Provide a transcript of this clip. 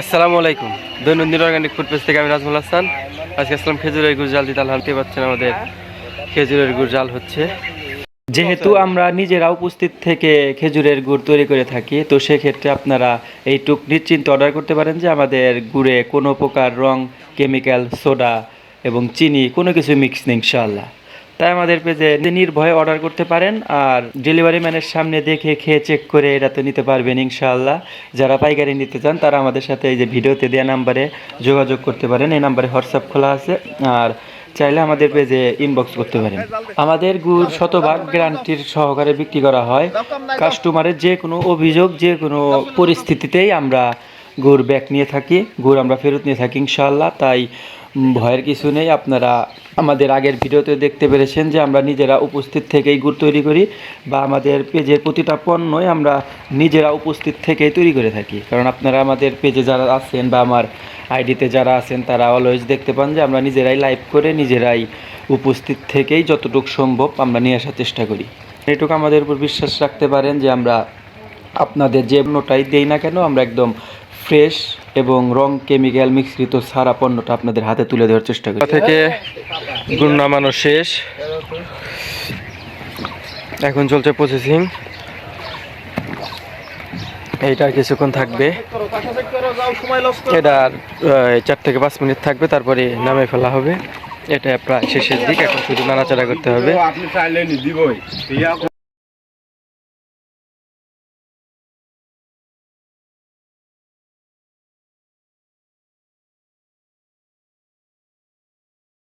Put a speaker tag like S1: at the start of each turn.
S1: আসসালামু আলাইকুম। দৈনন্দিন অর্গানিক ফুড পেজ থেকে আমি নাজমুল হাসান। আজকে আসলাম খেজুরের গুড় জাল দিতে আলহামতে পাচ্ছেন আমাদের খেজুরের গুড় জাল হচ্ছে। যেহেতু আমরা নিজেরা উপস্থিত থেকে খেজুরের গুড় তৈরি করে থাকি, তো সেক্ষেত্রে আপনারা এইটুক নিশ্চিন্ত অর্ডার করতে পারেন যে আমাদের গুড়ে কোনো প্রকার রং কেমিক্যাল সোডা এবং চিনি কোনো কিছু মিক্স নেই, ইনশাআল্লাহ। তাই আমাদের পেজে নির্ভয়ে অর্ডার করতে পারেন আর ডেলিভারি ম্যানের সামনে দেখে খেয়ে চেক করে এটা তো নিতে পারবেন ইনশাআল্লাহ। যারা পাইকারি নিতে চান, তারা আমাদের সাথে এই যে ভিডিওতে দেওয়া নাম্বারে যোগাযোগ করতে পারেন। এই নাম্বারে হোয়াটসঅ্যাপ খোলা আছে আর চাইলে আমাদের পেজে ইনবক্স করতে পারেন। আমাদের গুড় শতভাগ গ্যারান্টির সহকারে বিক্রি করা হয়। কাস্টমারের যে কোনো অভিযোগ যে কোনো পরিস্থিতিতেই আমরা গুড় ব্যাক নিয়ে থাকি, গুড় আমরা ফেরত নিয়ে থাকি ইনশাআল্লাহ। তাই ভয়ের কিছু নেই, আপনারা আমাদের আগের ভিডিওতে দেখতে পেরেছেন যে আমরা নিজেরা উপস্থিত থেকেই গুড় তৈরি করি বা আমাদের পেজের প্রতিটা পণ্যই আমরা নিজেরা উপস্থিত থেকেই তৈরি করে থাকি। কারণ আপনারা আমাদের পেজে যারা আছেন বা আমার আইডিতে যারা আছেন, তারা অলওয়েজ দেখতে পান যে আমরা নিজেরাই লাইভ করে নিজেরাই উপস্থিত থেকেই যতটুকু সম্ভব আমরা নিয়ে আসার চেষ্টা করি। এটুকু আমাদের উপর বিশ্বাস রাখতে পারেন যে আমরা আপনাদের যে পণ্যটাই দেই না কেন, আমরা একদম ফ্রেশ এবং রং কেমিক্যাল মিশ্রিত সারা পণ্যটা আপনাদের হাতে তুলে দেওয়ার চেষ্টা করি। থেকে? গুণ নামানো শেষ। এখন চলছে প্রসেসিং এইটা কিছুক্ষণ থাকবে। এটা চার থেকে পাঁচ মিনিট থাকবে, তারপরে নামে ফেলা হবে। এটা প্রায় শেষের দিক, এখন শুধু নাড়াচাড়া করতে হবে।